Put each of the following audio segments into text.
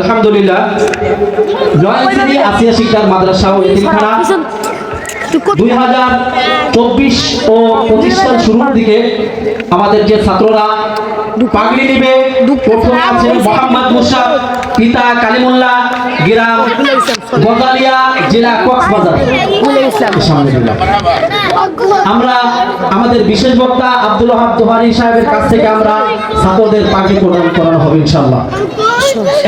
আলহামদুলিল্লাহ। আসিয়া মাদ্রাসা ও এতিমখানা দুই হাজার চব্বিশ ও পঁচিশ সাল শুরুর দিকে আমাদের যে ছাত্ররা পাগড়ি নিবে প্রথমে আছেন মোহাম্মদ মুসাদ পিতা কালিমুল্লাহ, গ্রাম গজালিয়া জেলা কক্সবাজার আমরা আমাদের বিশেষ বক্তা আব্দুল ওহাব দোহারি সাহেবের কাছ থেকে আমরা ছাত্রদের পাগড়ি প্রদান করানো হবে ইনশাআল্লাহ।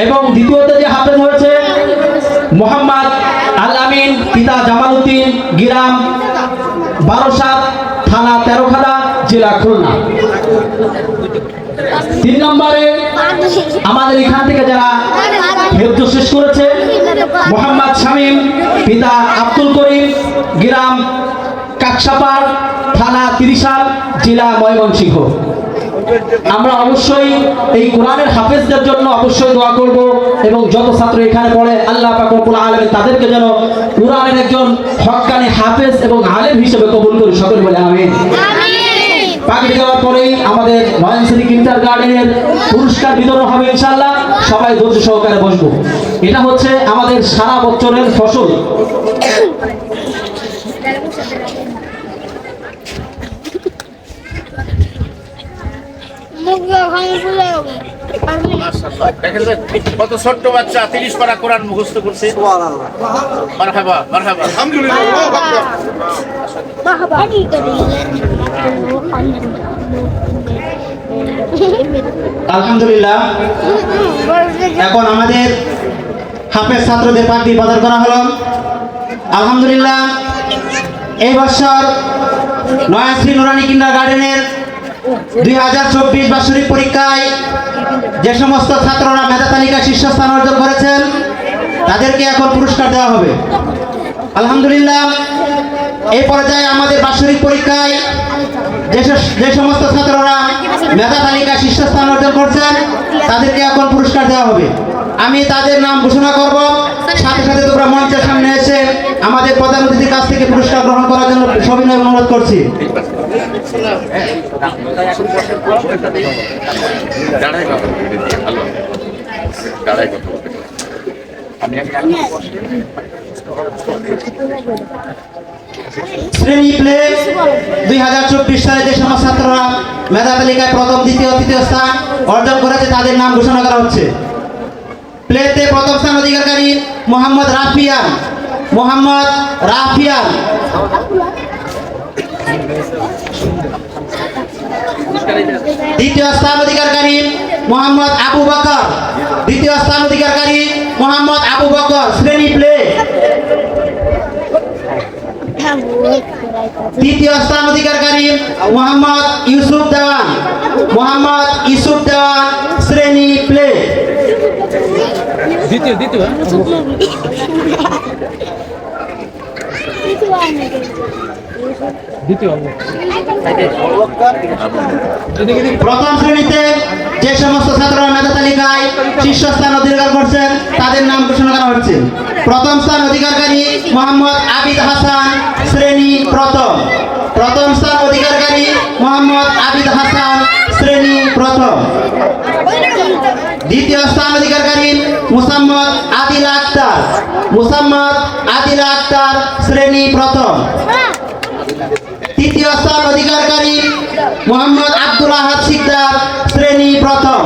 এবং দ্বিতীয়তে যে হাফেজ হয়েছে মোহাম্মদ আল আমিন পিতা জামাল উদ্দিন গিরাম বারোসাত থানা তেরোখানা জেলা খুলনা। তিন নম্বরে আমাদের এখান থেকে যারা হেফজ শেষ করেছে। মোহাম্মদ শামীম পিতা আব্দুল করিম গ্রাম কাকসাপাড় থানা তিরিশাল জেলা ময়মনসিংহ। আমরা অবশ্যই এই কোরআনের হাফেজদের জন্য অবশ্যই দোয়া করব এবং যত ছাত্র এখানে পড়ে আল্লাহ পাক রব্বুল আলামিন তাদেরকে যেন কোরআনের একজন হক্কানি হাফেজ এবং আলেম হিসেবে কবুল করি সকলে বলে আমিন। পাগড়ি দেওয়ার পরেই আমাদের নয়নশ্রী কিন্টার গার্ডেনের পুরস্কার বিতরণ হবে ইনশাআল্লাহ। সবাই ধৈর্য সহকারে বসবো। এটা হচ্ছে আমাদের সারা বছরের ফসল। কত ছোট্ট বাচ্চা তিরিশ পারা কোরআন মুখস্থ করছে। মারহাবা আলহামদুলিল্লাহ। এখন আমাদের হাফেজ ছাত্রদের পাগড়ি বাজার করা হলো। আলহামদুলিল্লাহ, এই বছর নয়াশ্রী নুরানি কিন্ডার গার্ডেনের দুই হাজার চব্বিশ বার্ষিক পরীক্ষায় যে সমস্ত ছাত্ররা মেধা তালিকায় শীর্ষস্থান অর্জন করেছেন, তাদেরকে এখন পুরস্কার দেওয়া হবে। আলহামদুলিল্লাহ, এই পর্যায়ে আমাদের বার্ষিক পরীক্ষায় যে সমস্ত ছাত্ররা মেধা তালিকা শীর্ষস্থান অর্জন করছেন, তাদেরকে এখন পুরস্কার দেওয়া হবে। আমি তাদের নাম ঘোষণা করব। সাথে সাথে তোমরা মঞ্চের সামনে এসে আমাদের প্রধান অতিথির কাছ থেকে পুরস্কার গ্রহণ করার জন্য সবিনয় অনুরোধ করছি। শ্রেণি প্লে, দুই হাজার চব্বিশ সালে যে সমস্ত ছাত্ররা মেধা তালিকায় প্রথম, দ্বিতীয়, তৃতীয় স্থান অর্জন করেছে, তাদের নাম ঘোষণা করা হচ্ছে। প্লেতে প্রথম স্থান অধিকারী মোহাম্মদ রাফিয়ান। মোহাম্মদ রাফিয়ান। দ্বিতীয় স্থান অধিকারী মোহাম্মদ আবু বকর। দ্বিতীয় স্থান অধিকারী মোহাম্মদ আবু বকর। শ্রেণি প্লে তৃতীয় স্থান অধিকারী মোহাম্মদ ইউসুফ দেওয়ান। মোহাম্মদ ইউসুফ দেওয়ান শ্রেণি প্লে। দ্বিতীয় দ্বিতীয়। প্রথম শ্রেণীতে যে সমস্ত ছাত্ররা মেধা তালিকায় শীর্ষস্থান অধিকার করছেন তাদের নাম ঘোষণা করা হচ্ছে। প্রথম স্থান অধিকারকারী মোহাম্মদ আবিদ হাসান শ্রেণি প্রথম। প্রথম স্থান অধিকারকারী মোহাম্মদ আবিদ হাসান শ্রেণি প্রথম। দ্বিতীয় স্থান অধিকারকারী মুসাম্মদ আদিল আক্তার মুসাম্মদ আদিল আক্তার শ্রেণি প্রথম। তৃতীয় স্থান অধিকারকারী মোহাম্মদ আব্দুল আহাদ সিকদার শ্রেণি প্রথম।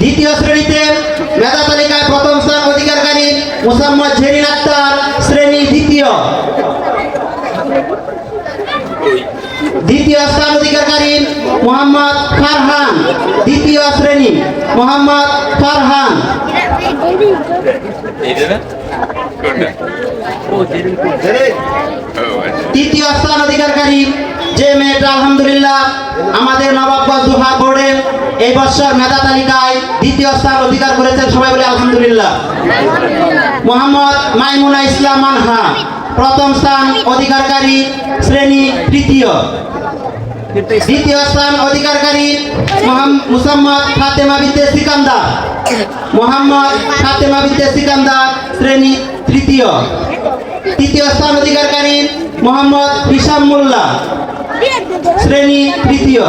দ্বিতীয় শ্রেণীতে মেধা তালিকায় প্রথম স্থান অধিকারকারী মোসাম্মদ জেরিন আক্তার শ্রেণি দ্বিতীয়। দ্বিতীয় স্থান অধিকারকারী মোহাম্মদ ফারহান দ্বিতীয় শ্রেণি মোহাম্মদ ফারহান। তৃতীয় স্থান অধিকারী যে মেয়েটা আলহামদুলিল্লাহ আমাদের নবাবগঞ্জ দুহা বোর্ডে এই বছর মেধা তালিকায় দ্বিতীয় স্থান অধিকার করেছেন সবাই বলে আলহামদুলিল্লাহ। মোহাম্মদ মাইমুনা ইসলাম মানহা প্রথম স্থান অধিকারকারী শ্রেণি তৃতীয়। দ্বিতীয় স্থান অধিকারকারী মুসাম্মদ ফাতেমা বিদ্যে সিকান্দার। মোহাম্মদ ফাতেমা বিদ্যে সিকান্দার শ্রেণি তৃতীয়। তৃতীয় স্থান অধিকারকারী মোহাম্মদ হিসাম মোল্লা। শ্রেণি তৃতীয়।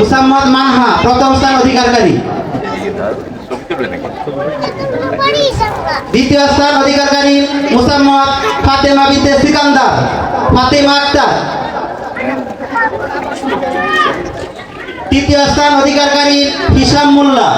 মুসাম্মদ মানহা, প্রথম স্থান অধিকারকারী। দ্বিতীয় স্থান অধিকারকারী মুসাম্মদ ফাতেমা বিদ্যে সিকান্দার, ফাতেমা আক্তার। তৃতীয় স্থান অধিকারকারী হিসাম মোল্লা।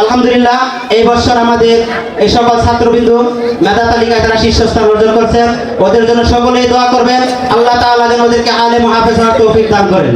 আলহামদুলিল্লাহ, এই বছর আমাদের এই সকল ছাত্রবিন্দু মেধা তালিকায় তারা শীর্ষস্থান অর্জন করছেন। ওদের জন্য সকলেই দোয়া করবেন। আল্লাহ তাআলা যেন ওদেরকে আলে মহাফেজ তৌফিক দান করেন।